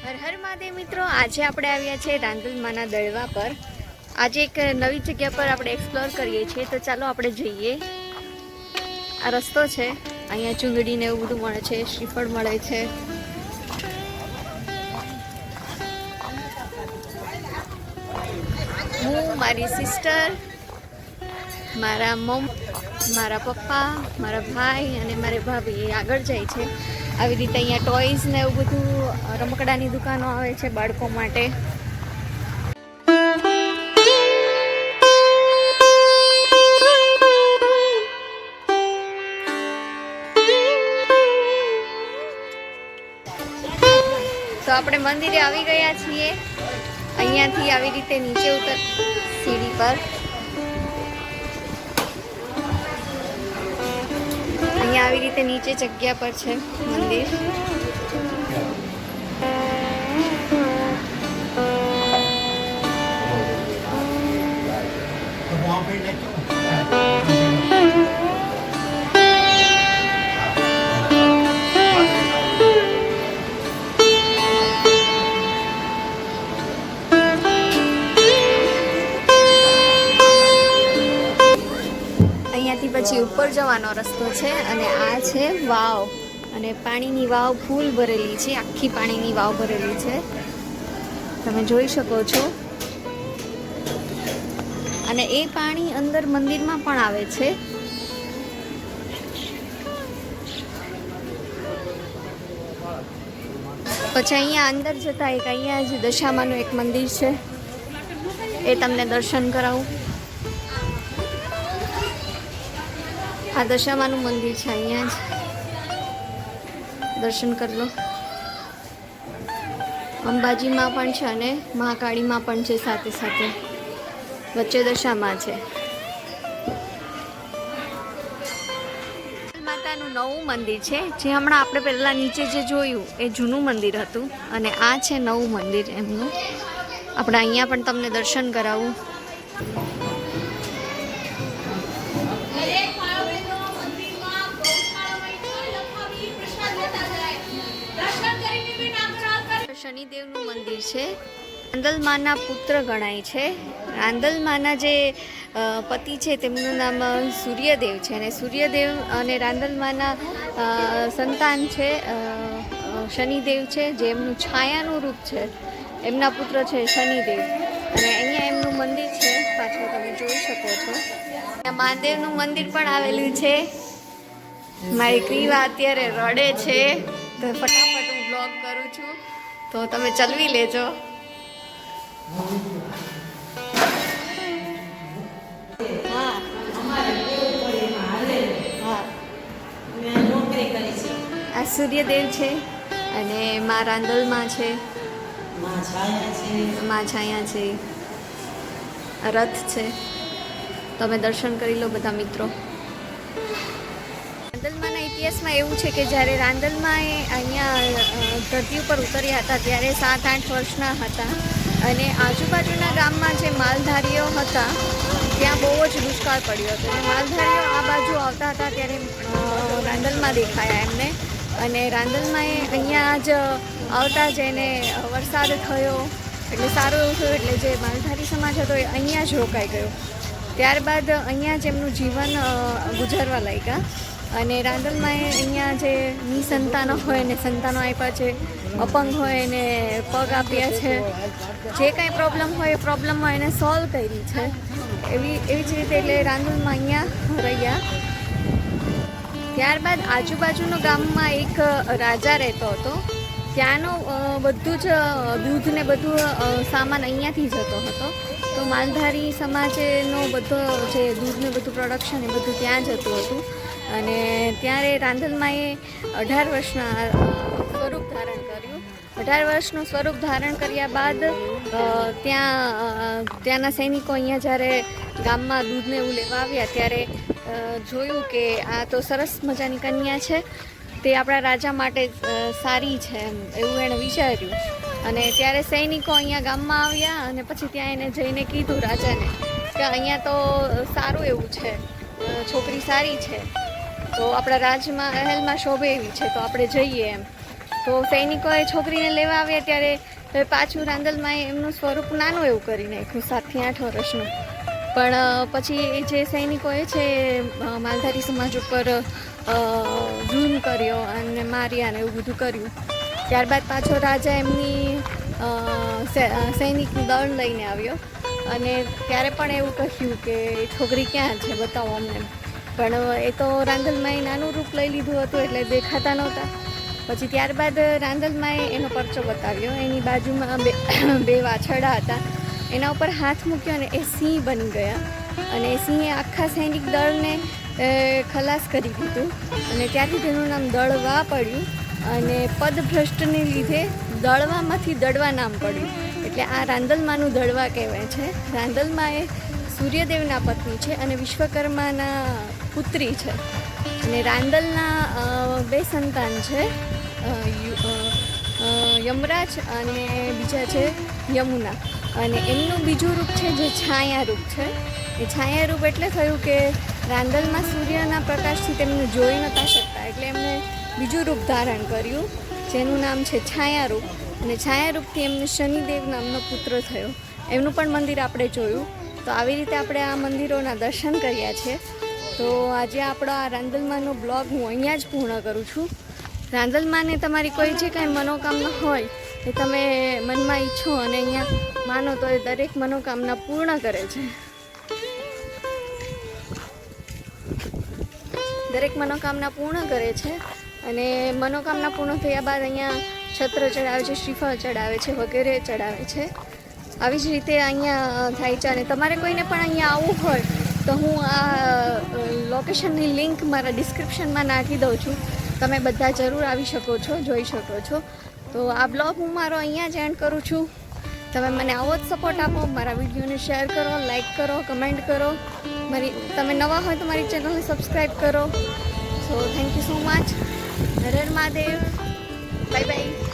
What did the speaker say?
હર હર મહાદેવ મિત્રો, આજે આપણે આવ્યા છે રાંદલમાના દળવા પર. આજે એક નવી જગ્યા પર આપણે એક્સપ્લોર કરીએ છીએ, તો ચાલો આપણે જઈએ. આ રસ્તો છે, અહીંયા ચુંદડીને એવું બધું મળે છે, શ્રીફળ મળે છે. હું, મારી સિસ્ટર મારા મમ મારા પપ્પા, મારા ભાઈ અને મારી ભાભી એ આગળ જાય છે. આવી રીતે અહીંયા ટોયઝ ને એવું બધું રમકડાની દુકાનો આવે છે બાળકો માટે. તો આપણે મંદિરે આવી ગયા છીએ. અહીંયાથી આવી રીતે નીચે ઉતર સીડી પર. આવી રીતે નીચે જગ્યા પર છે મંદિર. અહીંયાથી પછી ઉપર જવાનો રસ્તો છે અને આ છે વાવ. અને પાણીની વાવ ફૂલ ભરેલી છે, આખી પાણીની વાવ ભરેલી છે. તમે જોઈ શકો છો. અને એ પાણી અંદર મંદિરમાં પણ આવે છે. પછી અહીંયા અંદર જતા એક અહીંયા જ દશામાનું એક મંદિર છે. એ તમને દર્શન કરાવું. આ દશામાનું મંદિર છે, અહીંયા જ. દર્શન કરી લો. અંબાજીમાં પણ છે અને મહાકાળીમાં પણ છે સાથે સાથે. વચ્ચે દશામાં છે. માતાનું નવું મંદિર છે, જે હમણાં આપણે પહેલાં નીચે જે જોયું, એ જૂનું મંદિર હતું. અને આ છે નવું મંદિર એમનું. આપણે અહીંયા પણ તમને દર્શન કરાવું. શનિદેવનું મંદિર છે. રાંદલમાના પુત્ર ગણાય છે. રાંદલમાના જે પતિ છે તેમનું નામ સૂર્યદેવ છે અને સૂર્યદેવ અને રાંદલમાના સંતાન છે શનિદેવ છે, જે એમનું છાયાનું રૂપ છે. એમના પુત્ર છે શનિદેવ. અને અહીંયા એમનું મંદિર છે. પાછળ તમે જોઈ શકો છો. ત્યાં મહાદેવનું મંદિર પણ આવેલું છે. મારી ક્રીવા અત્યારે રડે છે. તો ફટાફટ હું બ્લોગ કરું છું. તો તમે ચલવી લેજો. આ સૂર્યદેવ છે અને મા રાંદલમાં છે. મા છાયા છે. રથ છે. તમે દર્શન કરી લો બધા મિત્રો. ઇતિહાસમાં એવું છે કે જ્યારે રાંદલમાં એ અહીંયા ધરતી ઉપર ઉતર્યા હતા, ત્યારે સાત, આઠ વર્ષના હતા. અને આજુબાજુના ગામમાં જે માલધારીઓ હતા, ત્યાં બહુ જ દુષ્કાળ પડ્યો હતો. અને માલધારીઓ આ બાજુ આવતા હતા ત્યારે રાંદલમાં દેખાયા એમને. અને રાંદલમાં એ અહીંયા જ આવતા જ એને વરસાદ થયો, એટલે સારું એવું થયું, એટલે જે માલધારી સમાજ હતો એ અહીંયા જ રોકાઈ ગયો. ત્યારબાદ અહીંયા જ એમનું જીવન ગુજારવા લાગ્યા. અને રાંદલમાં અહીંયા જે નિસંતાનો હોય ને સંતાનો આપ્યા છે, અપંગ હોય એને પગ આપ્યા છે, જે કાંઈ પ્રોબ્લેમ હોય એ પ્રોબ્લેમમાં એને સોલ્વ કરી છે. એવી એવી જ રીતે એટલે રાંદલમાં અહીંયા રહ્યા. ત્યારબાદ આજુબાજુના ગામમાં એક રાજા રહેતો હતો. ત્યાંનું બધું જ દૂધ ને બધું સામાન અહીંયાથી જતો હતો. તો માલધારી સમાજનો બધો જે દૂધને બધું પ્રોડક્શન એ બધું ત્યાં જતું હતું. અને ત્યારે રાંધનમાંએ અઢાર વર્ષના સ્વરૂપ ધારણ કર્યું. અઢાર વર્ષનું સ્વરૂપ ધારણ કર્યા બાદ ત્યાં ત્યાંના સૈનિકો અહીંયા જ્યારે ગામમાં દૂધને એવું લેવા આવ્યા, ત્યારે જોયું કે આ તો સરસ મજાની કન્યા છે. તે આપણા રાજા માટે સારી છે એવું એણે વિચાર્યું. અને ત્યારે સૈનિકો અહીંયા ગામમાં આવ્યા અને પછી ત્યાં એને જઈને કીધું રાજાને કે અહીંયા તો સારું એવું છે છોકરી સારી છે. તો આપણા રાજમાં મહેલમાં શોભે એવી છે, તો આપણે જઈએ એમ. તો સૈનિકોએ છોકરીને લેવા આવ્યા ત્યારે પાછું રાંદલમાં એમનું સ્વરૂપ નાનું એવું કરી નાખ્યું, સાતથી આઠ વર્ષનું. પણ પછી જે સૈનિકોએ છે માલધારી સમાજ ઉપર જૂન કર્યો અને માર્યા ને એવું બધું કર્યું. ત્યારબાદ પાછો રાજા એમની સૈનિકનું દળ લઈને આવ્યો. અને ત્યારે પણ એવું કહ્યું કે છોકરી ક્યાં છે? બતાવો અમને. પણ એ તો રાંધલમાંએ નાનું રૂપ લઈ લીધું હતું એટલે દેખાતા નહોતા. પછી ત્યારબાદ રાંધલમાંએ એનો પરચો બતાવ્યો. એની બાજુમાં બે બે વાછરડા હતા. એના ઉપર હાથ મૂક્યો અને એ સિંહ બની ગયા. અને સિંહે આખા સૈનિક દળને ખલાસ કરી દીધું. અને ત્યારથી તેનું નામ દળવા પડ્યું. અને પદભ્રષ્ટને લીધે દળવામાંથી દડવા નામ પડ્યું. એટલે આ રાંધલમાનું દળવા કહેવાય છે. રાંધલમાં એ સૂર્યદેવના પત્ની છે અને વિશ્વકર્માના પુત્રી છે. અને રાંદલના બે સંતાન છે. યમરાજ અને બીજા છે યમુના. અને એમનું બીજું રૂપ છે જે છાયા રૂપ છે. એ છાયા રૂપ એટલે થયું કે રાંદલમાં સૂર્યના પ્રકાશથી તેમને જોઈ નહોતા શકતા. એટલે એમણે બીજું રૂપ ધારણ કર્યું, જેનું નામ છે છાયારૂપ. અને છાયા રૂપથી એમને શનિદેવ નામનો પુત્ર થયો. એમનું પણ મંદિર આપણે જોયું. તો આવી રીતે આપણે આ મંદિરોના દર્શન કર્યા છે. તો આજે આપણો આ રાંદલમાનો બ્લોગ હું અહીંયા જ પૂર્ણ કરું છું. રાંદલમાને તમારી કોઈ જે કાંઈ મનોકામના હોય એ તમે મનમાં ઈચ્છો અને અહીંયા માનો તો એ દરેક મનોકામના પૂર્ણ કરે છે. દરેક મનોકામના પૂર્ણ કરે છે અને મનોકામના પૂર્ણ થયા બાદ અહીંયા છત્ર ચડાવે છે, શ્રીફળ ચડાવે છે, વગેરે ચડાવે છે. આવી જ રીતે અહીંયા થાય છે અને તમારે કોઈને પણ અહીંયા આવવું હોય તો હું આ લોકેશનની લિંક મારા ડિસ્ક્રિપ્શનમાં નાખી દઉં છું. તમે બધા જરૂર આવી શકો છો, જોઈ શકો છો. તો આ બ્લોગ હું મારો અહીંયા જ એન્ડ કરું છું. તમે મને આવો જ સપોર્ટ આપો, મારા વિડીયોને શેર કરો લાઇક કરો કમેન્ટ કરો. મારી, તમે નવા હોય તો મારી ચેનલને સબસ્ક્રાઈબ કરો. So thank you so much Hare Mahadev. Bye Mahadev